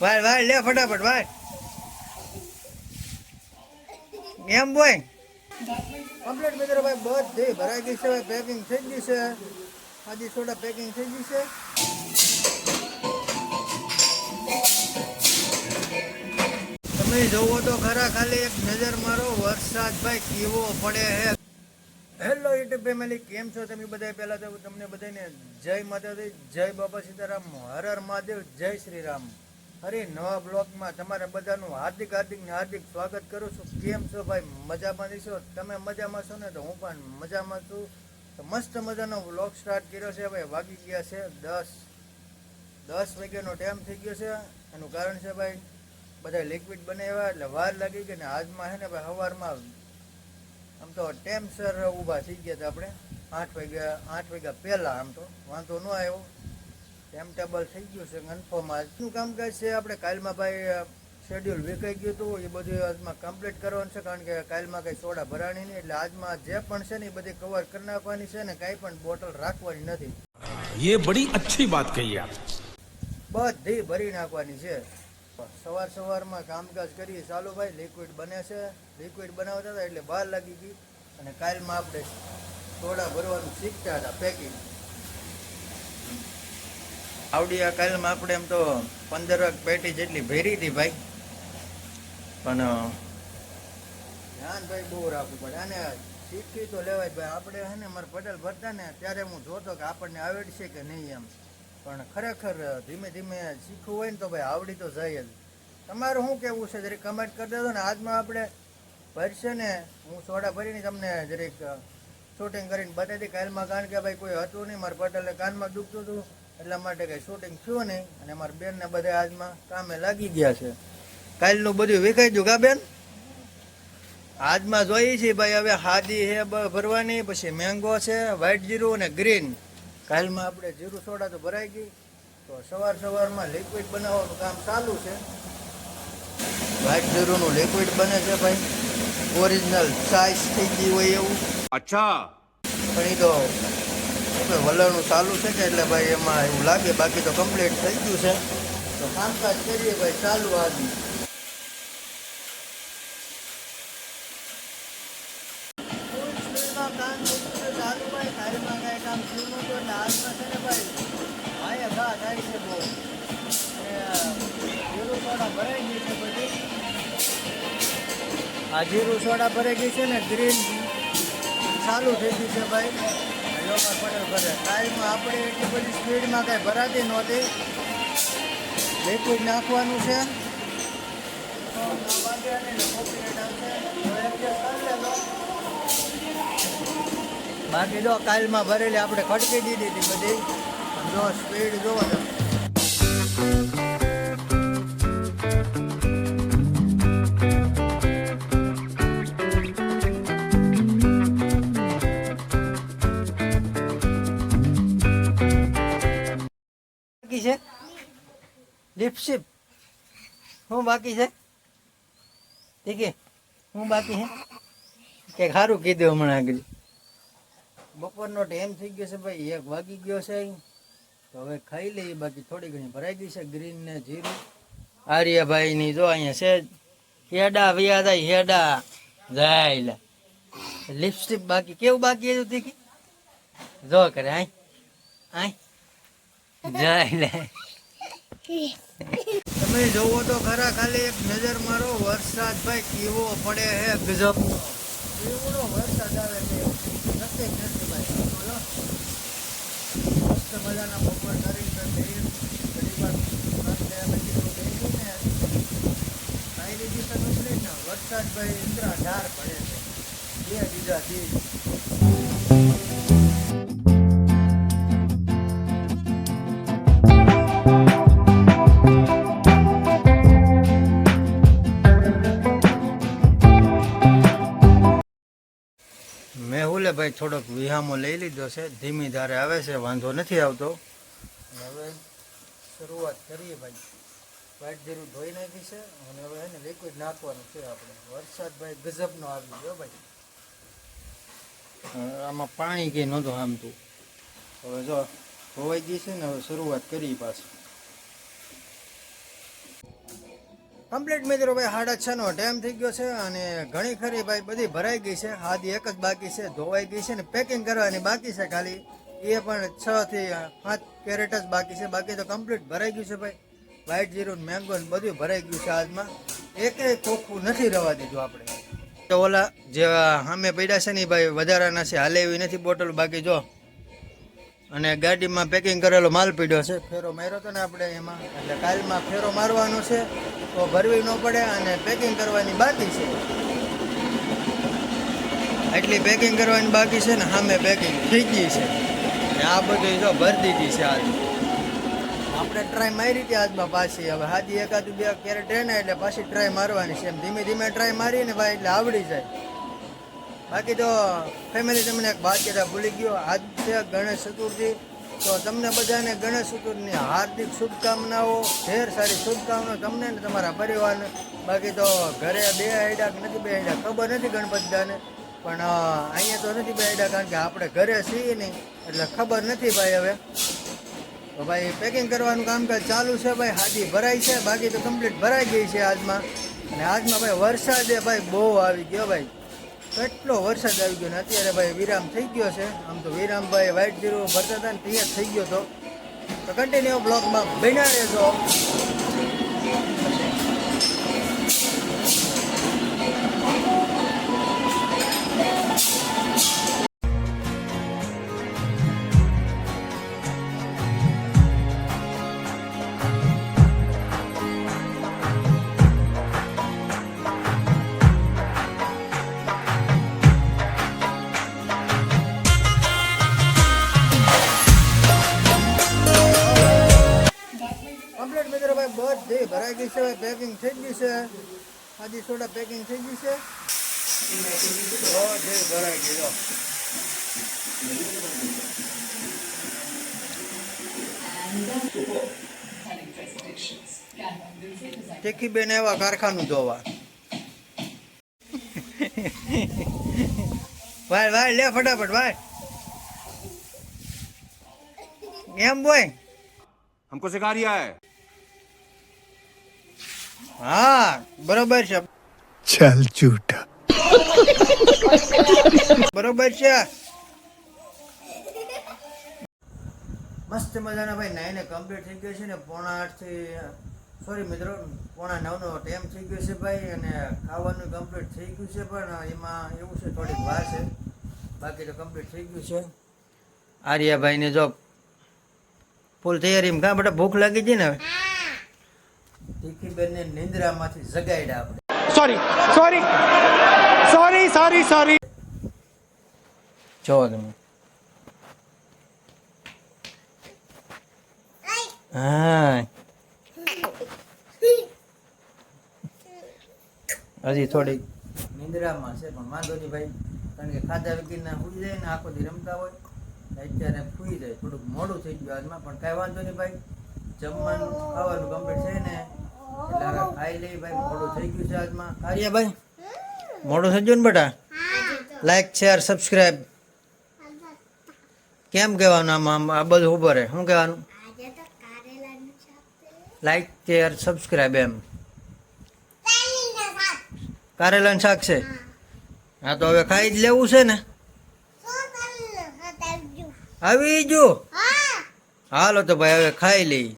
ભાઈ ભાઈ લે ફટાફટ ભાઈ એમ બોય. કમ્પ્લીટ મિત્રો ભાઈ, બધી ભરાઈ ગઈ છે પેકિંગ થઈ ગઈ છે. આજી સોડા પેકિંગ થઈ ગઈ છે. તમે જોવો તો ખરા, ખાલી એક નજર મારો વરસાદ ભાઈ કેવો પડે હે હેલો યુટ્યુબ ફેમિલી કેમ છો તમે બધા પહેલાં તો તમને બધાને જય માતાજી, જય બાબા સીતારામ, હર હર મહાદેવ, જય શ્રી રામ. અરે નવા બ્લોગમાં તમારા બધાનું હાર્દિક હાર્દિક ને હાર્દિક સ્વાગત કરું છું. કેમ છો ભાઈ? મજામાં છો? તમે મજામાં છો ને? તો હું પણ મજામાં છું. તો મસ્ત મજાનો બ્લોગ સ્ટાર્ટ કર્યો છે ભાઈ. વાગી ગયા છે દસ દસ વાગ્યાનો ટાઈમ થઈ ગયો છે. એનું કારણ છે ભાઈ, બધા લિક્વિડ બનાવ્યા એટલે વાર લાગી ગઈ ને આજમાં છે ને ભાઈ સવારમાં આમ તો ટેમસર ઊભા થઈ ગયા હતા આપણે. આઠ વાગ્યા આઠ વાગ્યા પહેલાં આમ તો વાંધો ન આવ્યો. ટાઈમ ટેબલ થઈ ગયું છે કન્ફર્મ આજનું કામકાજ છે આપણે? કાલમાં ભાઈ શેડ્યુલ વેકાઈ ગયું હતું એ બધું આજમાં કમ્પ્લીટ કરવાનું છે કારણ કે કાલમાં કંઈ સોડા ભરાણી નહીં એટલે આજમાં જે પણ છે ને એ બધી કવર કરી નાખવાની છે ને કાંઈ પણ બોટલ રાખવાની નથી. એ બડી અચ્છી વાત કહી આપ. બધી ભરી નાખવાની છે. સવાર સવારમાં કામકાજ કરીએ ચાલો ભાઈ લિક્વિડ બને છે. લિક્વિડ બનાવતા હતા એટલે બહાર લાગી ગઈ. અને કાલમાં આપણે સોડા ભરવાનું શીખતા હતા પેકિંગ આવડી આ કાલમાં આપણે એમ તો પંદર પેટી જેટલી ભેરી હતી ભાઈ. પણ ધ્યાન ભાઈ બહુ રાખવું પડે. અને શીખી તો લેવાય ભાઈ. આપણે હે ને, મારા પટેલ ભરતા ને, ત્યારે હું જોતો કે આપણને આવડશે કે નહીં એમ. પણ ખરેખર, ધીમે ધીમે શીખવું હોય ને તો ભાઈ આવડી તો જાય જ. તમારું શું કેવું છે? જરીક કમેન્ટ કરી દેજો ને. આજમાં આપણે ભરશે ને, હું સોડા ભરીને તમને જરીક શૂટિંગ કરીને બતાવી કાલમાં કારણ કે ભાઈ કોઈ હતું નહીં. મારા પટેલે કાનમાં દુખતું હતું. એટલા માટે કંઈ શૂટિંગ થયું નહીં. અને અમારા બેનને બધા આજમાં કામે લાગી ગયા છે. કાલનું બધું વેખાઈ ગયું કા બેન? આજમાં જોઈએ છે ભાઈ હવે હાદી હે ભરવાની પછી મેંગો છે વ્હાઇટ જીરું અને ગ્રીન કાલમાં આપણે જીરું સોડા તો ભરાઈ ગઈ. તો સવાર સવારમાં લિક્વિડ બનાવવાનું કામ ચાલુ છે. વ્હાઇટ જીરુંનું લિક્વિડ બને છે ભાઈ. ઓરિજિનલ સાઇઝ થઈ ગઈ હોય એવું. અચ્છા. પણ એ તો આપણે વલણું ચાલુ છે કે એટલે ભાઈ એમાં એવું લાગે, બાકી તો કમ્પ્લીટ થઈ ગયું છે. તો કામકાજ કરીએ ભાઈ, ચાલુ આવી આ જીરું સોડા ભરાઈ ગઈ છે ને, ગ્રીન ચાલુ થઈ ગયું છે ભાઈ. ભરે કાલમાં આપણે એટલી બધી સ્પીડમાં કાંઈ ભરાતી નહોતી. લિક્વિડ નાખવાનું છે. બાકી જો કાલમાં ભરેલી આપણે ખડકી દીધી હતી બધી. જો સ્પીડ જોવો તમે લિપસિપ શું બાકી છે ઠીક છે શું બાકી છે કે સારું કીધું હમણાં આગળ બપોરનો ટાઈમ થઈ ગયો છે ભાઈ એક વાગી ગયો છે તો હવે ખાઈ લઈએ બાકી થોડી ઘણી ભરાઈ ગઈ છે ગ્રીન ને જીરું. આર્યભાઈ ની જો અહીંયા છે હેડા વ્યા થાય હેડા જાય લે. લિપસ્ટિક બાકી કેવું બાકી હતું તીકી જો કરે આય આય જાય લે. તમે જોવો તો ખરા, ખાલી એક નજર મારો. વરસાદ ભાઈ કેવો પડે હે ગજબ. કેવડો વરસાદ આવે છે. નથી ભાઈ. બોલો. મસ્ત મજાના બપોર કરી ઘડી વાર રાત્રે અમે કીધું બેસી ને ખાઈ લીધી તો ને. વરસાદ ભાઈ ઇન્દ્રા ઢાર પડે છે. બે બીજા દી ભાઈ થોડોક વિહામો લઈ લીધો છે. ધીમી ધારે આવે છે વાંધો નથી આવતો. હવે શરૂઆત કરીએ ભાઈ. વાઈટ ધીરું ધોઈ નાખી છે અને હવે એને લિક્વિડ નાખવાનું છે આપણે. વરસાદ ભાઈ ગજબનો આવી ગયો ભાઈ. આમાં પાણી કંઈ નહોતું આમતું હવે જો ધોવાઈ ગઈ છે ને હવે શરૂઆત કરી પાછી. કમ્પ્લીટ મિત્રો ભાઈ સાડા છ નો ટાઈમ થઈ ગયો છે અને ઘણી ખરી ભાઈ, બધી ભરાઈ ગઈ છે. હાદી એક જ બાકી છે, ધોવાઈ ગઈ છે ને પેકિંગ કરવાની બાકી છે ખાલી. એ પણ છ થી પાંચ કેરેટ જ બાકી છે. બાકી તો કમ્પ્લીટ ભરાઈ ગયું છે ભાઈ. વ્હાઈટ જીરો મેંગો ને બધું ભરાઈ ગયું છે આજમાં એકેય ચોખ્ખું નથી રવા દીધું આપણે. તો ઓલા જે સામે પડ્યા છે ને ભાઈ, વધારાના છે. હાલે એવી નથી બોટલ બાકી, જો. અને ગાડીમાં પેકિંગ કરેલો માલ પીડ્યો છે. ફેરો માર્યો હતો ને આપણે એમાં. એટલે કાલમાં ફેરો મારવાનો છે. તો ભરવી ન પડે અને પેકિંગ કરવાની બાકી છે. એટલી પેકિંગ કરવાની બાકી છે ને સામે પેકિંગ થઈ ગઈ છે. આ બધું જો ભરી દીધી છે આજ. આપણે ટ્રાય મારી હતી આજમાં પાછી. હવે હાજી એકાદ બે ક્યારે ટ્રેન એટલે પાછી ટ્રાય મારવાની છે. એમ ધીમે ધીમે ટ્રાય મારીને ભાઈ એટલે આવડી જાય. બાકી તો ફેમિલી તમને એક વાત કહેતા ભૂલી ગયો, આજ છે ગણેશ ચતુર્થી. તો તમને બધાને ગણેશ ચતુર્થીની હાર્દિક શુભકામનાઓ, ઢેર સારી શુભકામનાઓ તમને ને તમારા પરિવારને. બાકી તો ઘરે બે આઈડા કે નથી બે આઈડા ખબર નથી ગણપતિદાને, પણ અહીંયા તો નથી બે આઈડા કારણ કે આપણે ઘરે છીએ નહીં, એટલે ખબર નથી ભાઈ હવે. તો ભાઈ પેકિંગ કરવાનું કામકાજ ચાલુ છે ભાઈ, હાજી ભરાઈ છે, બાકી તો કમ્પ્લીટ ભરાઈ ગઈ છે આજમાં. અને આજમાં ભાઈ વરસાદે ભાઈ બહુ આવી ગયો ભાઈ. કેટલો વરસાદ આવી ગયો ને અત્યારે ભાઈ વિરામ થઈ ગયો છે. આમ તો વિરામભાઈ વાઇટ જીરો ભરતા હતા ને તૈયાર થઈ ગયો તો તો કન્ટિન્યુ બ્લોગમાં બન્યા રહેજો. છે ભાઈ પેકિંગ થઈ ગઈ છે આજી સોડા પેકિંગ થઈ ગઈ છે બધી ભરાઈ ગઈ જો તીખી બેન એવા કારખાનું જોવા ભાઈ ભાઈ લે ફટાફટ ભાઈ એમ બોય हमको सिखा रिया है હા બરોબર છે. ચાલ ચૂટા બરોબર છે. મસ્ત મજાના ભાઈ નાઈને કમ્પ્લીટ થઈ ગયો છે ને પોણા આઠથી સોરી મિત્રો પોણા નવ નો ટાઈમ થઈ ગયો છે ભાઈ અને ખાવાનું કમ્પ્લીટ થઈ ગયું છે પણ એમાં એવું છે થોડીક વાર છે. બાકી તો કમ્પ્લીટ થઈ ગયું છે. આર્યાભાઈને જો ફૂલ તૈયારીમાં કાં બધા ભૂખ લાગી હતી ને તીખીબેનને નિંદ્રામાંથી જગાડ્યા આપણે. Sorry sorry sorry sorry sorry જોવા તમે. હજી થોડી નિંદ્રામાં છે પણ વાંધો નહીં ભાઈ. કારણ કે ખાધા વગીરના ભૂલી જાય ને આખો દી રમતા હોય. અત્યારે ફૂઈ જાય. થોડુંક મોડું થઈ ગયું આજમાં પણ કાંઈ વાંધો નહીં ભાઈ. જમવાનું ખાવાનું કમ્પ્લીટ છે ને? એટલે ખાઈ લઈ ભાઈ. મોડું થઈ ગયું છે આજમાં. કાર્યા ભાઈ? મોડું થઈ ગયું ને બેટા? લાઈક શેર સબસ્ક્રાઈબ કેમ કહેવાનું આમ આમ આ બધું ઊભો રહે? શું કહેવાનું? લાઈક શેર સબસ્ક્રાઈબ એમ. કારેલાનું શાક. છે? હા. તો હવે ખાઈ જ લેવું છે ને? આવી જો હાલો તો ભાઈ હવે ખાઈ લઈ